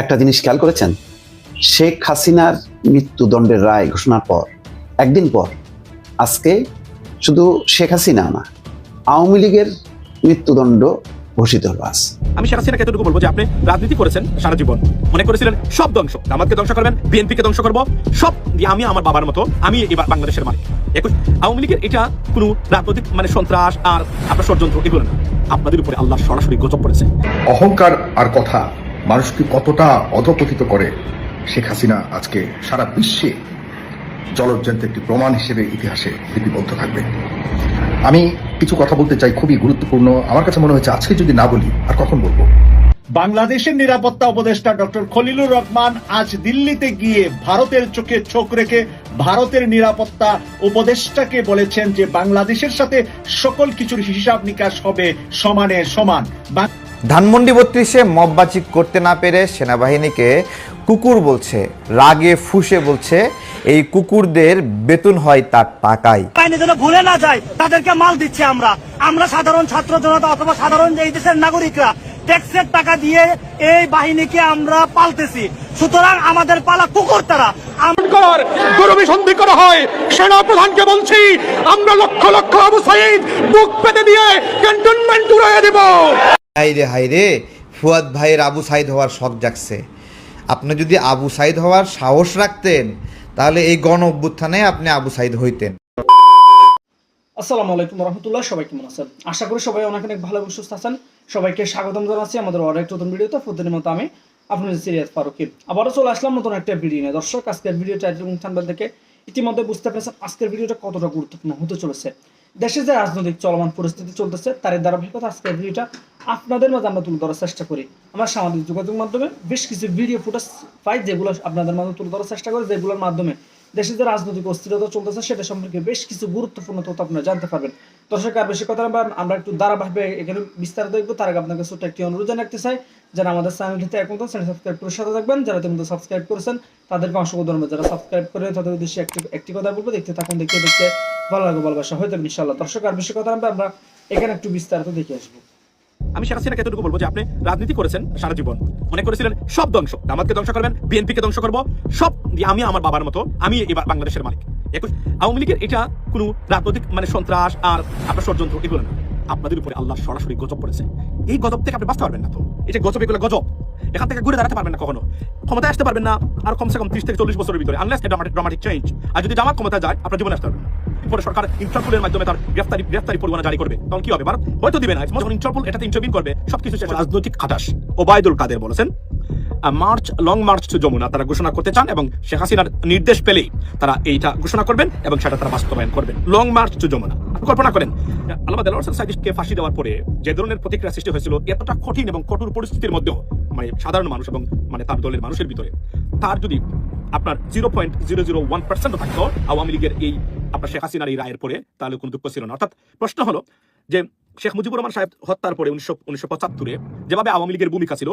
একটা জিনিস খেয়াল করেছেন? শেখ হাসিনার মৃত্যুদণ্ডের রায় ঘোষণার পর একদিন পর আজকে শুধু শেখ হাসিনা না আওয়ামী লীগের মৃত্যুদণ্ড ঘোষিত হলো আজ। আমি শেখ হাসিনাকে এতটুকু বলব যে আপনি রাজনীতি করেছেন সারা জীবন। মনে করেছিলেন সব ধ্বংস আমাকে ধ্বংস করবেন বিএনপিকে ধ্বংস করব সব দিয়ে আমি আমার বাবার মতো আমি এবার বাংলাদেশের মালিক। একুশ আওয়ামী লীগের এটা কোনো রাজনৈতিক মানে সন্ত্রাস আর আপনার ষড়যন্ত্র এগুলো না। আপনাদের উপরে আল্লাহ সরাসরি গজব পড়েছে অহংকার আর কথা মানুষকে কতটা অধপতিত করে, শেখ হাসিনা আজকে সারা বিশ্বে জলজ্জান্ত একটি প্রমাণ হিসেবে ইতিহাসে লিপিবদ্ধ থাকবে। আমি কিছু কথা বলতে চাই খুবই গুরুত্বপূর্ণ। আমার কাছে মনে হয়েছে আজকে যদি না বলি, আর কখন বলব? বাংলাদেশের নিরাপত্তা উপদেষ্টা ডক্টর খলিলুর রহমান আজ দিল্লিতে গিয়ে ভারতের চোখে চোখ রেখে ভারতের নিরাপত্তা উপদেষ্টাকে বলেছেন যে বাংলাদেশের সাথে সকল কিছুর হিসাব নিকাশ হবে সমানে সমান। ধানমন্ডি বত্রিশে মববাজি করতে না পেরে সেনাবাহিনীকে কুকুর বলছে রাগে ফুসে বলছে এই কুকুরদের বেতন হয় তার টাকায়। বাহিনী যেন ভুলে না যায় তাদেরকে মাল দিচ্ছি আমরা। আমরা সাধারণ ছাত্র জনতা অথবা সাধারণ এই দেশের নাগরিকরা ট্যাক্সের টাকা দিয়ে এই বাহিনীকে আমরা পালতেছি। সুতরাং আমাদের পালা কুকুর তারা। আমরা কর গরমে সন্ধি করা হয়। সেনা প্রধানকে বলছি আমরা লক্ষ লক্ষ আবু সাইদ বুক পেতে দিয়ে ক্যান্টনমেন্ট উড়াইয়া দেব। হাইরে হাইরে ফুয়াদ ভাইয়ের আবু সাইদ হওয়ার শখ জাগছে। আপনি যদি আবু সাইদ হওয়ার সাহস রাখতেন, তাহলে এই গণ অভ্যুত্থানে আপনি আবু সাইদ হইতেন। আসসালামু আলাইকুম রহমতুল্লাহ, সবাই কেমন আছেন? আশা করি সবাই অনেক অনেক ভালো এবং সুস্থ আছেন। সবাইকে স্বাগতম জানাচ্ছি আমাদের অনেক নতুন ভিডিওতে। প্রতিদিনের মতো আমি আপনাদের সিরিয়াস ফারুকি। আবারও চলে আসলাম নতুন একটা ভিডিও নিয়ে। দর্শক, আজকের ভিডিও টাইটেল এবং থাম্বনেল থেকে ইতিমধ্যে বুঝতে পেরেছেন আজকের ভিডিওটা কতটা গুরুত্বপূর্ণ হতে চলেছে। দেশে যে রাজনৈতিক চলমান পরিস্থিতি চলতেছে তার ধারাবাহিকতা আজকে ভিডিওটা আপনাদের মাঝে আমরা তুলে ধরার চেষ্টা করি। আমরা সামাজিক যোগাযোগ মাধ্যমে বেশ কিছু ভিডিও ফুটেজ পাই যেগুলো আপনাদের মাঝে তুলে ধরার চেষ্টা করি, যেগুলোর মাধ্যমে দেশে যে রাজনৈতিক অস্থিরতা চলতেছে, সেটা সম্পর্কে বেশ কিছু গুরুত্বপূর্ণ তথ্য আপনারা জানতে পারবেন। দর্শক, আর বেশি কথা আমরা একটু ধারাবাহিকভাবে এখানে বিস্তারিত দেখব। তার আগে আপনাকে ছোট্ট একটি অনুরোধ জানাতে চাই, যারা আমাদের চ্যানেলটিতে এখন তো চ্যানেল সাবস্ক্রাইব করে সাথে থাকবেন, যারা ইতিমধ্যে সাবস্ক্রাইব করেছেন, তাদেরকে অসংখ্য ধন্যবাদ। যারা সাবস্ক্রাইব করে তাদের উদ্দেশ্যে একটি একটি কথা বলব, দেখতে থাকুন, দেখতে দেখতে ভালো লাগবে, ভালোবাসা হয়তো ইনশাল্লাহ দর্শক, আর বেশি কথা আমরা এখানে একটু বিস্তারিত দেখে আসব। আমি শেখ হাসিনাকে এতটুকু বলব যে, আপনি রাজনীতি করেছেন সারা জীবন। মনে করেছিলেন, সব ধ্বংস। আমাকে ধ্বংস করবেন, বিএনপিকে ধ্বংস করব, সব আমি আমার বাবার মতো, আমি এবার বাংলাদেশের মালিক। একুশ। আওয়ামী লীগের এটা কোনো রাজনৈতিক মানে সন্ত্রাস আর আপনার ষড়যন্ত্র এগুলো না। আপনাদের উপরে আল্লাহ সরাসরি গজব পড়েছে এই গজব থেকে আপনি বাঁচতে পারবেন না তো। যে গজব, এগুলো গজব। এখান থেকে ঘুরে দাঁড়াতে পারবেন না কখনো। ক্ষমতায় আসতে পারবেন না আর কমসে কম ত্রিশ থেকে চল্লিশ বছরের ভিতরে আনলেস ড্রামাটিক চেঞ্জ আর যদি জামাত ক্ষমতা যায়, আপনার জীবনে আসতে পারবেন পরে সরকার ইন্টারপোলের মাধ্যমে তার গ্রেফতারি গ্রেফতারি পরোয়ানা জারি করবে। তখন কি হবে? ভারত হয়তো দিবে না। যখন ইন্টারপোল এটাতে ইন্টারভিউ করবে, সবকিছু রাজনৈতিক খাটাস ওবায়দুল কাদের বলেছেন march, long march to Jamuna তারা ঘোষণা করতে চান এবং শেখ হাসিনার নির্দেশ পেলেই তারা এইটা ঘোষণা করবেন এবং সেটা তারা বাস্তবায়ন করবেন। Long march to Jamuna. কল্পনা করেন আল্লাহ দেলোয়ার ফাঁসি দেওয়ার পরে যে ধরনের প্রতিক্রিয়া সৃষ্টি হয়েছিল এতটা কঠিন এবং কঠোর পরিস্থিতির মধ্যেও মানে সাধারণ মানুষ এবং মানে তার দলের মানুষের ভিতরে, তার যদি আপনার zero point zero zero one পার্সেন্টও থাকতো আওয়ামী লীগের এই আপনার শেখ হাসিনার এই রায়ের পরে তাহলে কোনো দুঃখ ছিল না। অর্থাৎ প্রশ্ন হলো যে শেখ মুজিবুর রহমান সাহেব হত্যার পরে উনিশশো উনিশশো পঁচাত্তরে যেভাবে আওয়ামী লীগের ভূমিকা ছিল,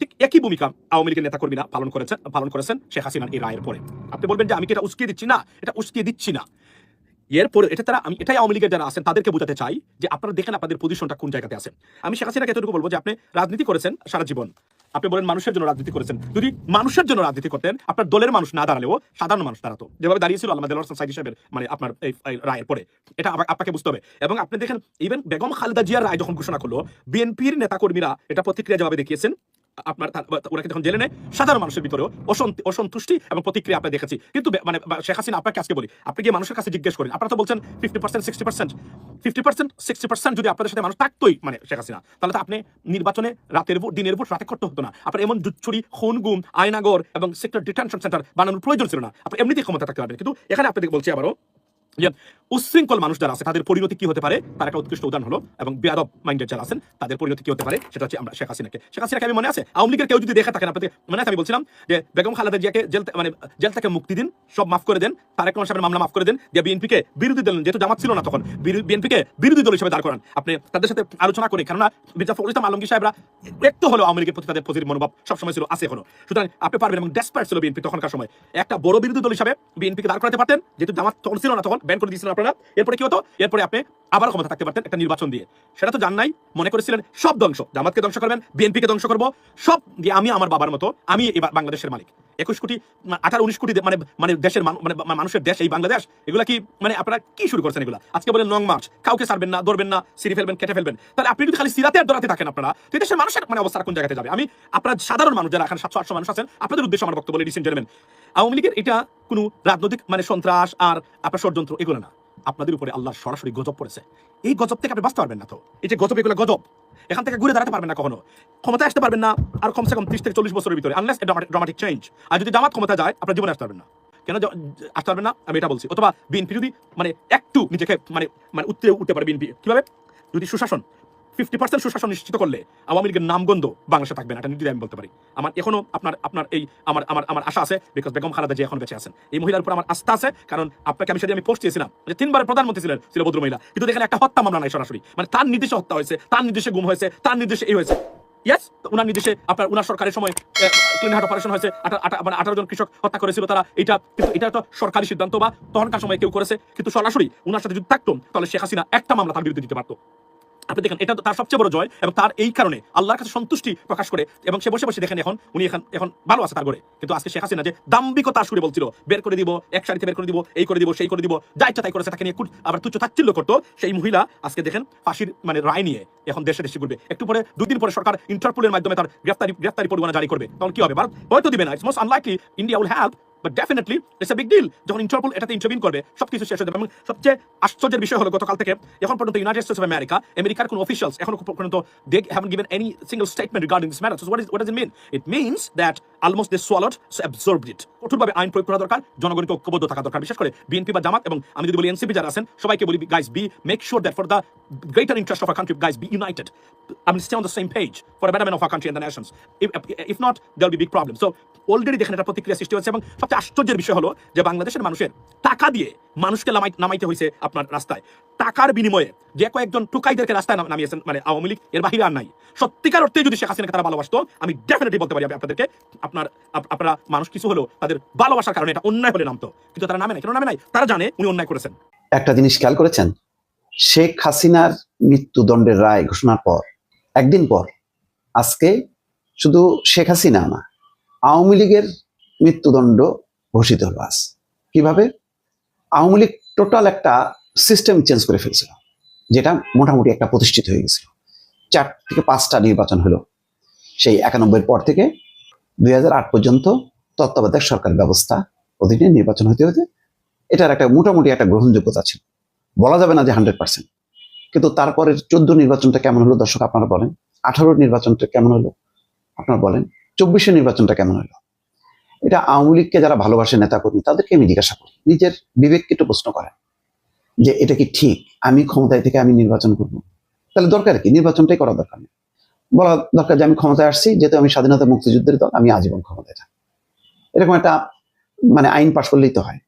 ঠিক একই ভূমিকা আওয়ামী লীগের নেতাকর্মীরা পালন করেছেন পালন করেছেন শেখ হাসিনার এই রায়ের পরে। আপনি বলবেন যে আমি কি এটা উস্কিয়ে দিচ্ছি? না, এটা উস্কিয়ে দিচ্ছি না। এরপরে এটা তারা আমি এটাই আওয়ামী লীগের যারা আছেন, তাদেরকে বোঝাতে চাই যে আপনারা দেখেন আপনাদের পজিশনটা কোন জায়গাতে আছে আমি শেখ হাসিনাকে এতটুকু বলব যে আপনি রাজনীতি করেছেন সারা জীবন। আপনি বলেন মানুষের জন্য রাজনীতি করেছেন। যদি মানুষের জন্য রাজনীতি করতেন, আপনার দলের মানুষ না দাঁড়ালেও সাধারণ মানুষ দাঁড়াতো। যেভাবে দাঁড়িয়েছিল আল্লাহ দেলোয়ার সাইদি সাহেবের মানে আপনার এই রায়ের পরে। এটা আপনাকে বুঝতে হবে। এবং আপনি দেখেন ইভেন বেগম খালেদা জিয়ার রায় যখন ঘোষণা করল, বিএনপির নেতাকর্মীরা এটা প্রতিক্রিয়া যেভাবে দেখিয়েছেন। আপনার ওনাকে যখন জেলে নেয়, সাধারণ মানুষের ভিতরেও অসন্তি, অসন্তুষ্টি এবং প্রতিক্রিয়া আপনি দেখেছি কিন্তু মানে শেখ হাসিনা আপনাকে আজকে বলি, আপনি গিয়ে মানুষের কাছে জিজ্ঞেস করেন, আপনারা তো বলছেন fifty percent sixty percent fifty percent sixty percent যদি আপনাদের সাথে মানুষ থাকতোই মানে শেখ হাসিনা, তাহলে তো আপনি নির্বাচনে রাতের ভোট, দিনের ভোট রাতে করতে হতো না। আপনার এমন জুচ্ছুরি, খুন, গুম, আয়নাগর এবং সেক্টর ডিটেনশন সেন্টার বানানোর প্রয়োজন ছিল না। আপনি এমনিতেই ক্ষমতা থাকতে পারবেন। কিন্তু এখানে আপনাদের বলছি আবারও যে উচ্ছৃঙ্খল মানুষ যারা আছে, তাদের পরিণতি কি হতে পারে? তার একটা উৎকৃষ্ট উদাহরণ হলো, এবং বেয়াদব মাইন্ডেড যারা আছেন, তাদের পরিণতি কি হতে পারে? সেটা হচ্ছে আমরা শেখ হাসিনাকে। শেখ হাসিনাকে আমি মনে আছে? আওয়ামী লীগের কেউ যদি দেখে থাকেন আপনাদের মনে আছে? আমি বলছিলাম যে বেগম খালেদা জিয়াকে জেল মানে জেল থেকে মুক্তি দিন, সব মাফ করে দেন, তারেক রহমান সাহেবের মামলা মাফ করে দেন, দিয়ে বিএনপিকে বিরোধী দল যেহেতু জামাত ছিল না তখন বিএনপিকে বিরোধী দল হিসেবে দাঁড় করান। আপনি তাদের সাথে আলোচনা করে কেননা মির্জা ফখরুল ইসলাম আলমগীর সাহেবরা একটু হলো আওয়ামী লীগের প্রতি তাদের পজিটিভ মনোভাব সবসময় ছিল, আছে এখনও। সুতরাং আপনি পারবেন এবং ডেসপায়ার ছিল বিএনপি তখনকার সময়। একটা বড় বিরোধী দল হিসাবে বিএনপিকে দাঁড় করাতে পারতেন, যেহেতু জামাত তখন ছিল না তখন ব্যান করে দিয়েছিলেন আপনারা? এরপরে কি হতো? এরপরে আপনি আবার ক্ষমতা থাকতে পারতেন একটা নির্বাচন দিয়ে। সেটা তো জান নাই, মনে করেছিলেন সব ধ্বংস। জামাতকে ধ্বংস করবেন, বিএনপিকে ধ্বংস করব, সব দিয়ে আমি আমার বাবার মতো, আমি এবার বাংলাদেশের মালিক। একুশ কোটি আঠারো, উনিশ কোটি মানে মানে দেশের মানে মানুষের দেশ, এই বাংলাদেশ, এগুলা কি মানে আপনারা কি শুরু করছেন এগুলা? আজকে বলেন লং মার্চ, কাউকে ছাড়বেন না, ধরবেন না, সিঁড়ি ফেলবেন, কেটে ফেলবেন। তাহলে আপনি যদি খালি সিরাতে আর দৌড়াতে থাকেন আপনারা, তো দেশের মানুষের মানে অবস্থা কোন জায়গাতে যাবে? আমি আপনার সাধারণ মানুষ যারা এখানে সাতশো, আটশো মানুষ আছেন, আপনাদের উদ্দেশ্যে আমার বক্তব্য লেডিস জেন্টলম্যান আওয়ামী লীগের এটা কোনো রাজনৈতিক মানে সন্ত্রাস আর আপনার ষড়যন্ত্র এগুলো না। আপনাদের উপরে আল্লাহ সরাসরি গজব পড়েছে এই গজব থেকে আপনি বাঁচতে পারবেন না তো। এই যে গজব, এগুলো গজব। এখান থেকে ঘুরে দাঁড়াতে পারবেন না কখনো। ক্ষমতায় আসতে পারবেন না, আর কমসে কম ত্রিশ থেকে চল্লিশ বছরের ভিতরে আনলেস ড্রামাটিক চেঞ্জ আর যদি জামাত ক্ষমতা যায়, আপনার জীবনে আসতে পারবেন না। কেন আসতে পারবেন না? আমি এটা বলছি। অথবা বিএনপি যদি মানে একটু নিজেকে মানে মানে উত্তরে উঠতে পারে বিএনপি। কীভাবে? যদি সুশাসন ফিফটি পার্সেন্ট সুশাসন নিশ্চিত করলে আওয়ামী লীগের নামগন্ধ বাংলাদেশে থাকবে না, এটা নির্দ্বিধায় আমি বলতে পারি। আমার এখনও আপনার আপনার এই, আমার আমার আমার আশা আছে বিকজ বেগম খালেদা যে এখন বেঁচে আছেন। এই মহিলার উপর আমার আস্থা আছে, কারণ আপনাকে আমি সেদিন আমি পোস্ট দিয়েছিলাম যে তিনবার প্রধানমন্ত্রী ছিলেন ছিল ভদ্র মহিলা। কিন্তু এখানে একটা হত্যা মামলা নাই সরাসরি। মানে তার নির্দেশে হত্যা হয়েছে, তার নির্দেশে গুম হয়েছে, তার নির্দেশে এই হয়েছে। ইয়েস উনার নির্দেশে আপনার, উনার সরকারের সময় ক্লিন হার্ট অপারেশন হয়েছে মানে আঠারো জন কৃষক হত্যা করেছিল তারা। এটা, কিন্তু এটা তো সরকারি সিদ্ধান্ত বা তখনকার সময় কেউ করেছে, কিন্তু সরাসরি উনার সাথে যদি থাকতো, তাহলে শেখ হাসিনা একটা মামলা তার বিরুদ্ধে দিতে পারতো। আপনি দেখেন, এটা তার সবচেয়ে বড় জয় এবং তার এই কারণে আল্লাহর কাছে সন্তুষ্টি প্রকাশ করে এবং সে বসে বসে দেখেন এখন, উনি এখন এখন ভালো আছে তার ঘরে। কিন্তু আজকে শেখ হাসিনা যে দাম্বিকতা সুরে বলছিল, বের করে দিব, এক সারিতে বের করে দিব, এই করে দিব, সেই করে দিব, যা ইচ্ছা তাই করেছে তাকে নিয়ে আবার তুচ্ছ তাচ্ছিল্য করতো, সেই মহিলা আজকে দেখেন ফাঁসির মানে রায় নিয়ে এখন দেশে দেশে ঘুরবে। একটু পরে, দুদিন পরে সরকার ইন্টারপোলের মাধ্যমে তার গ্রেফতারি গ্রেফতারি পরোয়ানা জারি করবে। তখন কি হবে? ভারত হয়তো দিবে না। It's most unlikely India will help but definitely it's a big deal যখন ইন্টারপোল এটাতে ইন্টারভিন করবে সবকিছু শেষ হয়ে যাবে। এবং সবচেয়ে আশ্চর্যের বিষয় হলো গতকাল থেকে এখন পর্যন্ত ইউনাইটেড স্টেটস অফ আমেরিকা আমেরিকার কোনো অফিসিয়ালস এখন পর্যন্ত they haven't given any single statement regarding this matter what is what it mean it means that almost they swallowed so absorbed it কঠোরভাবে আইন প্রয়োগ করা দরকার জনগণকে ঐক্যবদ্ধ থাকা দরকার বিশেষ করে বিএনপি বা জামাত এবং আমি যদি বলি এনসিপি যারা আছেন সবাইকে বলি guys be make sure that for the greater interest of our country guys be united I mean, stay on the same page for the betterment of our country and the nations. If, if not, there'll be big problems. So, already দেখেন এটা প্রতিক্রিয়া সৃষ্টি হচ্ছে এবং সবচেয়ে আশ্চর্যের বিষয় হলো যে বাংলাদেশের মানুষের টাকা দিয়ে মানুষকে নামাই নামাইতে হয়েছে আপনার রাস্তায়। টাকার বিনিময়ে যে কয়েকজন টুকাইদেরকে রাস্তায় নামিয়েছেন মানে আওয়ামী লীগ, এর বাহিরে আর নাই। সত্যিকার অর্থে যদি শেখ হাসিনাকে তারা ভালোবাসতো, আমি ডেফিনেটলি বলতে পারি আপনাদেরকে, আপনার আপনারা মানুষ কিছু হলেও তাদের ভালোবাসার কারণে এটা অন্যায় হলে নামতো। কিন্তু তারা নামে নাই। কেন নামে নাই? তারা জানে উনি অন্যায় করেছেন। একটা জিনিস খেয়াল করেছেন? শেখ হাসিনার মৃত্যুদণ্ডের রায় ঘোষণার পর, একদিন পর, আজকে শুধু শেখ হাসিনা না আওয়ামী লীগের মৃত্যুদণ্ড ঘোষিত হলো আজ। কীভাবে? আওয়ামী লীগ টোটাল একটা সিস্টেম চেঞ্জ করে ফেলছিল, যেটা মোটামুটি একটা প্রতিষ্ঠিত হয়ে গেছিল। চার থেকে পাঁচটা নির্বাচন হলো। সেই একানব্বইয়ের পর থেকে দুই হাজার আট পর্যন্ত তত্ত্বাবধায়ক সরকার ব্যবস্থা অধীনে নির্বাচন হতে হতে এটার একটা মোটামুটি একটা গ্রহণযোগ্যতা ছিল। বলা যাবে না যে হান্ড্রেড পার্সেন্ট। কিন্তু তারপরের চোদ্দ নির্বাচনটা কেমন হলো দর্শক আপনারা বলেন, আঠারো নির্বাচনটা কেমন হলো আপনারা বলেন চব্বিশের নির্বাচনটা কেমন হলো? এটা আওয়ামী লীগকে যারা ভালোবাসে, নেতাকর্মী, তাদেরকে আমি জিজ্ঞাসা করি। নিজের বিবেককে একটু প্রশ্ন করেন যে এটা কি ঠিক? আমি ক্ষমতায় থেকে আমি নির্বাচন করব। তাহলে দরকার কি? নির্বাচনটাই করা দরকার নেই। বলা দরকার যে আমি ক্ষমতায় আসছি, যেহেতু আমি স্বাধীনতা মুক্তিযুদ্ধের দল, আমি আজীবন ক্ষমতায় থাকি এরকম একটা মানে আইন পাশ করলেই তো হয়।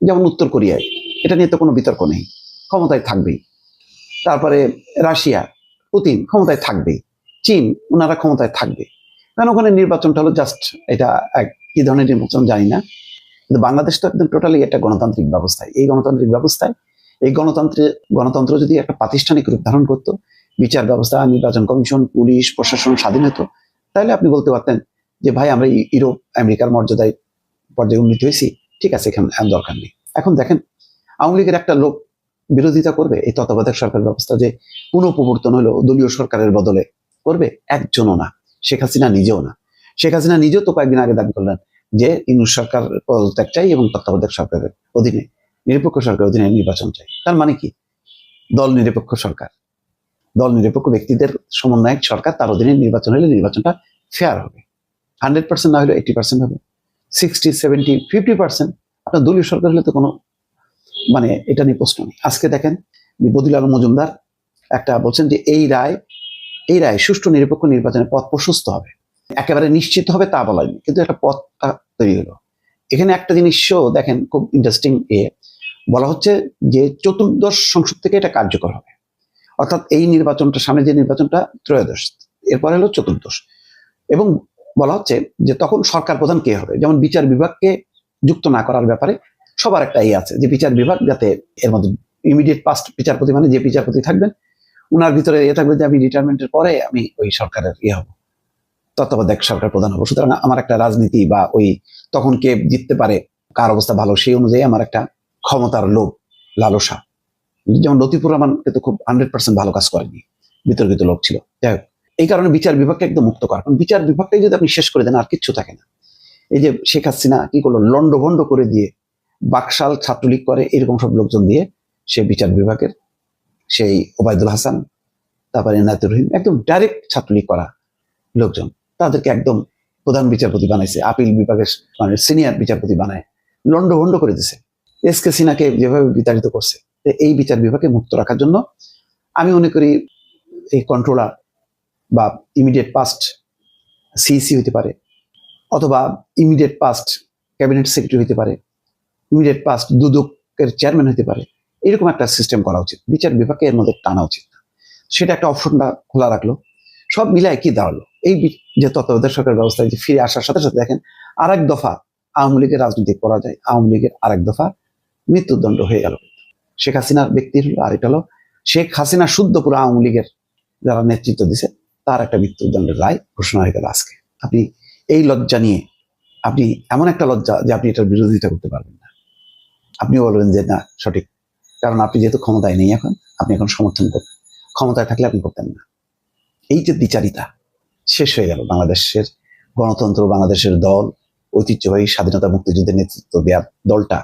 যেমন উত্তর কোরিয়ায়, এটা নিয়ে তো কোনো বিতর্ক নেই। ক্ষমতায় থাকবেই। তারপরে রাশিয়া, পুতিন ক্ষমতায় থাকবেই। চীন, ওনারা ক্ষমতায় থাকবে কারণ ওখানে নির্বাচনটা হলো? জাস্ট এটা এক, কি ধরনের নির্বাচন জানি না। কিন্তু বাংলাদেশ তো একদম টোটালি একটা গণতান্ত্রিক ব্যবস্থায়। এই গণতান্ত্রিক ব্যবস্থায়, এই গণতন্ত্রে, গণতন্ত্র যদি একটা প্রাতিষ্ঠানিক রূপ ধারণ করতো, বিচার ব্যবস্থা, নির্বাচন কমিশন, পুলিশ, প্রশাসন স্বাধীন হতো তাহলে আপনি বলতে পারতেন যে, ভাই, আমরা ইউরোপ, আমেরিকার মর্যাদায় পর্যায়ে উন্নীত হয়েছি। ঠিক আছে, এখানে দরকার নেই। এখন দেখেন, আওয়ামী লীগের একটা লোক বিরোধিতা করবে, এই তত্ত্বাবধায়ক সরকার ব্যবস্থা যে পুনঃপ্রবর্তন হলো দলীয় সরকারের বদলে, করবে একজনও না। শেখ হাসিনা নিজেও না। শেখ হাসিনা নিজেও তো কয়েকদিন আগে দাবি করলেন যে ইনু সরকার পদত্যাগ চাই এবং তত্ত্বাবধায়ক সরকারের অধীনে, নিরপেক্ষ সরকারের অধীনে নির্বাচন চাই। তার মানে কি? দল নিরপেক্ষ সরকার। দল নিরপেক্ষ ব্যক্তিদের সমন্বয়ক সরকার, তার অধীনে নির্বাচন হলে নির্বাচনটা ফেয়ার হবে। হান্ড্রেড পার্সেন্ট না হলে এইটি পার্সেন্ট হবে। সিক্সটি সেভেন্টি ফিফটি পার্সেন্ট আপনার দলীয় সরকার হলে তো কোনো মানে এটা নিয়ে প্রশ্ন নেই। আজকে দেখেন বদিল আলম মজুমদার একটা বলছেন যে এই রায় এই রায় সুষ্ঠু, নিরপেক্ষ নির্বাচনের পথ প্রশস্ত হবে। একেবারে নিশ্চিত হবে তা বলা হয়নি কিন্তু একটা পথটা তৈরি হলো। এখানে একটা জিনিসও দেখেন খুব ইন্টারেস্টিং এ বলা হচ্ছে যে চতুর্দশ সংসদ থেকে এটা কার্যকর হবে। অর্থাৎ এই নির্বাচনটা সামনে যে নির্বাচনটা ত্রয়োদশ, এরপরে হলো চতুর্দশ। এবং বলা হচ্ছে যে তখন সরকার প্রধান কে হবে? যেমন বিচার বিভাগকে যুক্ত না করার ব্যাপারে সবার একটা ইয়ে আছে যে বিচার বিভাগ যাতে এর মধ্যে ইমিডিয়েট পাস্ট বিচারপতি মানে যে বিচারপতি থাকবেন ওনার ভিতরে ইয়ে থাকবে যে আমি রিটায়ারমেন্টের পরে আমি ওই সরকারের ইয়ে হব। তত্ত্বাবধায়ক সরকার প্রধান হব। সুতরাং আমার একটা রাজনীতি বা ওই তখন কে জিততে পারে, কার অবস্থা ভালো সেই অনুযায়ী আমার একটা ক্ষমতার লোভ, লালসা। যেমন লতিফুর রহমানকে তো খুব হান্ড্রেড পার্সেন্ট ভালো কাজ করেনি, বিতর্কিত লোক ছিল। যাই হোক, এই কারণে বিচার বিভাগকে একদম মুক্ত করা। কারণ বিচার বিভাগটাই যদি আপনি শেষ করে দেন, আর কিচ্ছু থাকে না। এই যে শেখ হাসিনা কি করল লন্ডভন্ড করে দিয়ে বাকশাল ছাত্রলীগ করে, এরকম সব লোকজন দিয়ে সে বিচার বিভাগের সেই ওবায়দুল হাসান, তারপরে এনায়তুর রহিম, একদম ডাইরেক্ট ছাত্রলীগ করা লোকজন। তাদেরকে একদম প্রধান বিচারপতি বানাইছে, আপিল বিভাগের মানে সিনিয়র বিচারপতি বানায় লন্ডভন্ড করে দিছে। এস কে সিনহাকে যেভাবে বিতাড়িত করছে এই বিচার বিভাগে মুক্ত রাখার জন্য আমি মনে করি এই কন্ট্রোলার বা ইমিডিয়েট পাস্ট সিইসি হতে পারে, অথবা ইমিডিয়েট পাস্ট ক্যাবিনেট সেক্রেটারি হতে পারে ইমিডিয়েট পাস্ট দুদকের চেয়ারম্যান হতে পারে এরকম একটা সিস্টেম করা উচিত। বিচার বিভাগকে এর মধ্যে টানা উচিত। সেটা একটা অপশনটা খোলা রাখল। সব মিলায় কি দাঁড়াল? এই যে তত্ত্বাবধায়ক সরকার ব্যবস্থায় যে ফিরে আসার সাথে সাথে দেখেন আর এক দফা আওয়ামী লীগের রাজনীতি করা যায়। আওয়ামী লীগের আরেক দফা মৃত্যুদণ্ড হয়ে গেল। শেখ হাসিনার ব্যক্তি হলো আর এটা হলো শেখ হাসিনা শুদ্ধ পুরো আওয়ামী লীগের যারা নেতৃত্ব দিছে, তার একটা মৃত্যুদণ্ডের রায় ঘোষণা হয়ে গেল আজকে। আপনি এই লজ্জা নিয়ে, আপনি এমন একটা লজ্জা যে আপনি এটার বিরোধিতা করতে পারবেন না। আপনি বলবেন যে না, সঠিক কারণ আপনি যেহেতু ক্ষমতায় নেই এখন, আপনি এখন সমর্থন করবেন। ক্ষমতায় থাকলে আপনি করতেন না। এই যে দ্বিচারিতা, শেষ হয়ে গেল বাংলাদেশের গণতন্ত্র, বাংলাদেশের দল, ঐতিহ্যবাহী স্বাধীনতা মুক্তিযুদ্ধের নেতৃত্ব দেওয়া দলটা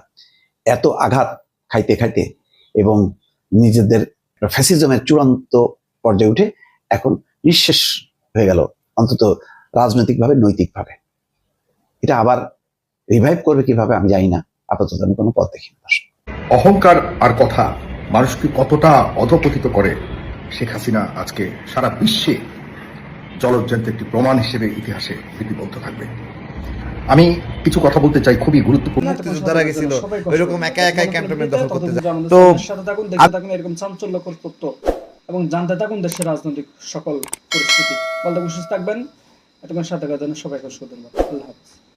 এত আঘাত খাইতে খাইতে এবং নিজেদের ফ্যাসিজমের চূড়ান্ত পর্যায়ে উঠে এখন নিঃশেষ হয়ে গেল, অন্তত রাজনৈতিকভাবে, নৈতিকভাবে। এটা আবার রিভাইভ করবে কীভাবে আমি জানি না। আপাতত আমি কোনো পথ দেখি না অহংকার আর কথা মানুষকে কতটা অধপতিত করে শেখ হাসিনা আজকে সারা বিশ্বে জলজ্জান্ত একটি প্রমাণ হিসেবে ইতিহাসে লিপিবদ্ধ থাকবে। আমি কিছু কথা বলতে চাই খুবই গুরুত্বপূর্ণ। মুক্তিযোদ্ধারা গেছিল ওইরকম একা একাই ক্যান্টনমেন্ট দখল করতে যায়। তো তো থাকুন দেখতে থাকুন এরকম চাঞ্চল্যকর তথ্য এবং জানতে থাকুন দেশের রাজনৈতিক সকল পরিস্থিতি। বলতে সুস্থ থাকবেন। এতক্ষণ সাথে জন্য সবাইকে অসংখ্য ধন্যবাদ আল্লাহ হাফিজ।